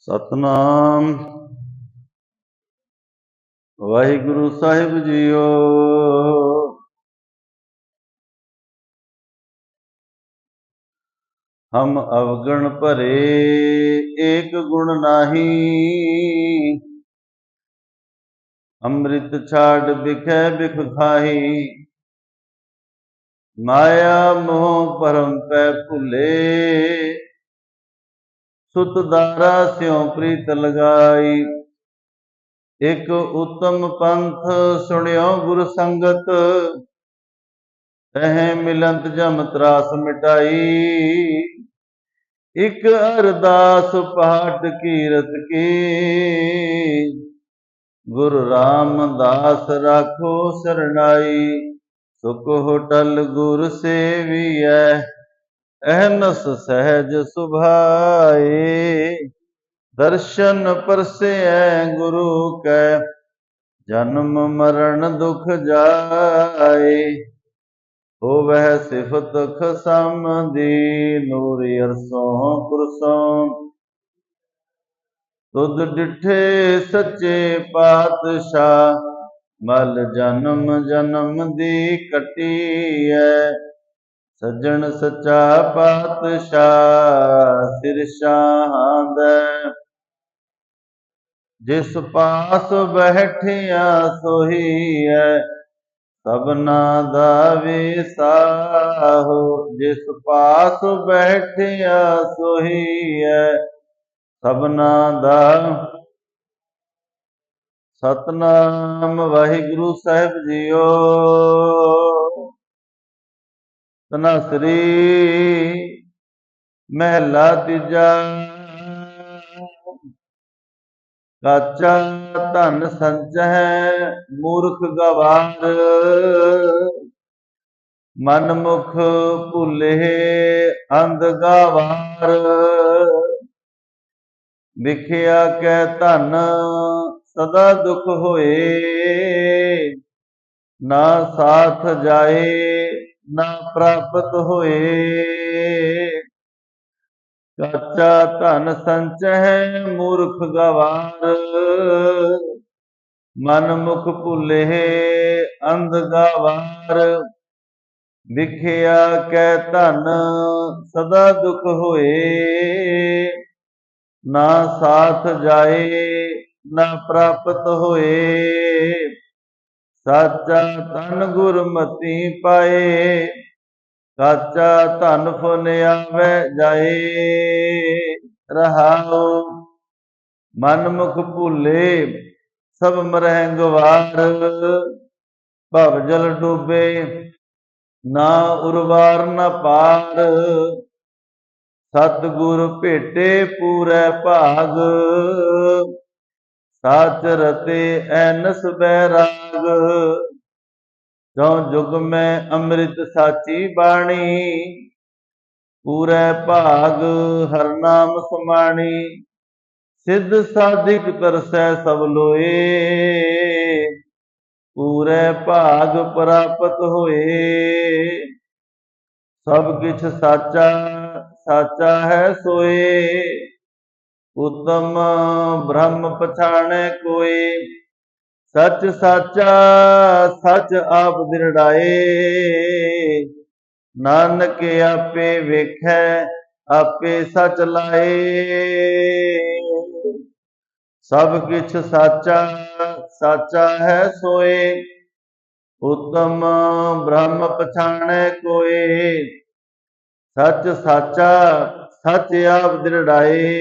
ਸਤਨਾਮ। ਵਾਹਿਗੁਰੂ ਸਾਹਿਬ ਜੀਓ। ਹਮ ਅਵਗਣ ਭਰੇ, ਏਕ ਗੁਣ ਨਾਹੀ। ਅੰਮ੍ਰਿਤ ਛਾੜ ਬਿਖੈ ਬਿਖ ਖਾਹੀ। ਮਾਇਆ ਮੋਹ ਪਰਮ ਪੈ ਭੁਲੇ। ਸੁਤ ਦਾਰਾ ਸਿਉ ਪ੍ਰੀਤ ਲਗਾਈ। ਇਕ ਉਤਮ ਪੰਥ ਸੁਣਿਓ ਗੁਰ ਸੰਗਤ, ਤਹਿ ਮਿਲੰਤ ਜਮ ਤਰਾਸ ਮਿਟਾਈ। ਇਕ ਅਰਦਾਸ ਪਾਠ ਕੀਰਤ ਕੀ। ਗੁਰ ਰਾਮਦਾਸ ਰਾਖੋ ਸਰਣਾਈ ਸੁਖ ਹੋਟਲ ਗੁਰ ਸੇਵੀਐ। ਅਹਨਸ ਸਹਿਜ ਸੁਭਾਏ, ਦਰਸ਼ਨ ਪਰਸੈ ਗੁਰੂ ਕੈ, ਜਨਮ ਮਰਨ ਦੁਖ ਜਾਏ। ਹੋਵਹਿ ਸਿਫਤ ਖਸਮ ਦੀ, ਨੂਰ ਅਰਸੋਂ ਕੁਰਸੋਂ ਤੁਧ ਡਿਠੇ ਸੱਚੇ ਪਾਤਸ਼ਾਹ, ਮਲ ਜਨਮ ਜਨਮ ਦੀ ਕਟੀਐ। ਸੱਜਣ ਸੱਚਾ ਪਾਤਸ਼ਾਹ ਸਿਰ ਸ਼ਾਹੰਦੈ ਜਿਸ ਪਾਸ ਬੈਠਿਆ ਸੋਹੀ ਹੈ ਸਭਨਾ ਦਾ ਵਿਸਾਹੋ। ਜਿਸ ਪਾਸ ਬੈਠਿਆ ਸੋਹੀ ਹੈ ਸਭਨਾ ਦਾ ਸਤਨਾਮ ਵਾਹਿਗੁਰੂ ਸਾਹਿਬ ਜੀਓ। ਤਨਸਰੀ ਮਹਿਲਾ ਤੀਜਾ। ਕਾਚਾ ਧਨ ਸੰਚੈ ਮੂਰਖ ਗਵਾਰ ਮਨ ਮੁਖ ਭੁਲੇ ਅੰਧ ਗਵਾਰ। ਵਿਖਿਆ ਕੈ ਧਨ ਸਦਾ ਦੁਖ ਹੋਏ। ਨਾ ਸਾਥ ਜਾਏ ਨਾ ਪ੍ਰਾਪਤ ਹੋਏ। ਕਾਚਾ ਧਨ ਸੰਚੈ ਮੂਰਖ ਗਵਾਰ। ਮਨ ਮੁਖ ਭੁਲੇ ਅੰਧ ਗਵਾਰ। ਵਿਖਿਆ ਕੈ ਧਨ ਸਦਾ ਦੁਖ ਹੋਏ। ਨਾ ਸਾਥ ਜਾਏ, ਨਾ ਪ੍ਰਾਪਤ ਹੋਏ। ਸਾਚਾ ਧਨ ਗੁਰਮਤੀ ਪਾਏ ਕਾਚਾ ਧਨ ਫੁਨ ਆਵੇ ਜਾਏ, ਰਹਾਉ, ਮਨ ਮੁਖ ਭੁਲੇ, ਸਭ ਮਰਹਿ ਗਵਾਰ, ਭਵ ਜਲ ਡੂਬੇ, ਨਾ ਉਰਵਾਰ ਨ ਪਾਰ, ਸਤਿਗੁਰ ਭੇਟੇ ਪੂਰੇ ਭਾਗ ਸਾਚ ਰਤੇ ਐਨਸ ਬੈਰਾਗ। ਜੋ ਜੁਗ ਮੈਂ ਅੰਮ੍ਰਿਤ ਸਾਚੀ ਬਾਣੀ, ਪੂਰੇ ਭਾਗ ਹਰ ਨਾਮ ਸਮਾਣੀ। ਸਿੱਧ ਸਾਧਿਕ ਕਰਸੈ ਸਭ ਲੋਏ, ਪੂਰੇ ਭਾਗ ਪ੍ਰਾਪਤ ਹੋਏ। ਸਭ ਕਿਛ ਸਾਚਾ ਸਾਚਾ ਹੈ ਸੋਏ। ਉਤਮ ਬ੍ਰਹਮ ਪਛਾਣੈ ਕੋਏ, ਸਚ ਸਾਚਾ ਸਚ ਆਪ ਦਿਰੜਾਏ ਨਾਨਕ ਆਪੇ ਵੇਖੈ, ਆਪੇ ਸਚ ਲਾਏ। ਸਭ ਕਿਛ ਸਾਚਾ ਸਾਚਾ ਹੈ ਸੋਏ। ਉਤਮ ਬ੍ਰਹਮ ਪਛਾਣੈ ਕੋਏ, ਸਚ ਸਾਚਾ ਸਚ ਆਪ ਦਿਰੜਾਏ,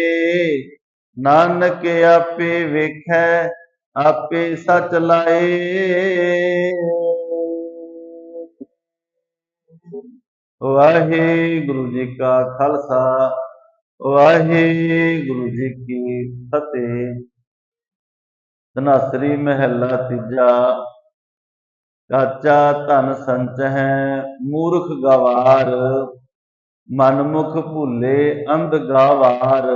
ਨਾਨਕ ਆਪੇ ਵੇਖੈ, ਆਪੇ ਸੱਚ ਲਾਏ। ਵਾਹਿਗੁਰੂ ਜੀ ਕਾ ਖਾਲਸਾ, ਵਾਹਿਗੁਰੂ ਜੀ ਕੀ ਫਤਿਹ। ਤਨਾਸਰੀ ਮਹਿਲਾ ਤੀਜਾ, ਕਾਚਾ ਧਨ ਸੰਚ ਹੈ ਮੂਰਖ ਗਵਾਰ। ਮਨਮੁਖ ਭੁੱਲੇ ਅੰਧ ਗਾਵਾਰ,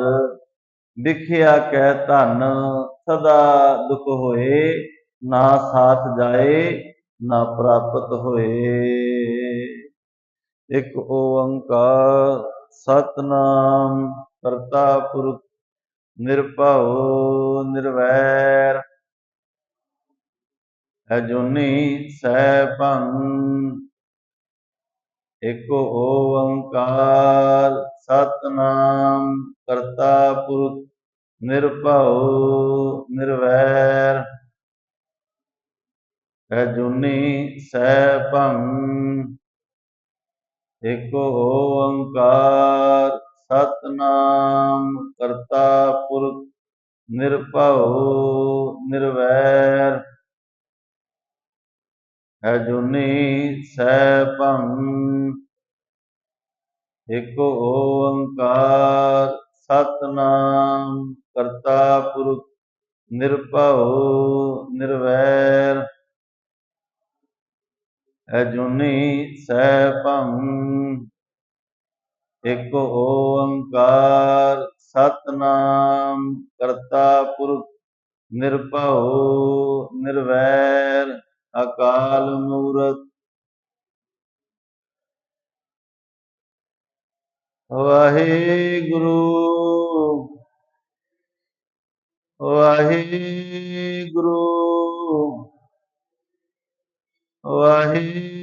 ਵਿਖਿਆ ਕਹਿ ਧਨ, ਸਦਾ ਦੁਖ ਹੋਏ, ਨਾ ਸਾਥ ਜਾਏ, ਨਾ ਪ੍ਰਾਪਤ ਹੋਏ। ਇੱਕ ਓੰਕਾਰ, ਸਤਨਾਮ ਕਰਤਾ ਪੁਰਖ, ਨਿਰਭਉ ਨਿਰਵੈਰ। ਅਜੂਨੀ ਸੈਭੰ ਇਕ ਓੰਕਾਰ ਸਤਨਾਮ ਕਰਤਾ ਪੁਰਖ ਨਿਰਭਉ ਨਿਰਵੈਰ। ਅਜੂਨੀ ਸੈਭੰ ਇਕ ਓੰਕਾਰ ਸਤਨਾਮ ਕਰਤਾ ਪੁਰਖ ਨਿਰਭਉ ਨਿਰਵੈਰ। ਅਜੂਨੀ ਸੈਭੰ ਇਕ ਓੰਕਾਰ ਸਤਨਾਮ, ਕਰਤਾ ਪੁਰਖ ਨਿਰਭਉ ਨਿਰਵੈਰ। ਅਜੂਨੀ ਸੈਭੰ ਇਕ ਓੰਕਾਰ ਸਤਨਾਮ, ਕਰਤਾ ਪੁਰਖ ਨਿਰਭਉ ਨਿਰਵੈਰ। ਅਕਾਲ ਮੂਰਤ। ਵਾਹਿਗੁਰੂ। ਵਾਹਿਗੁਰੂ। ਵਾਹਿਗੁਰੂ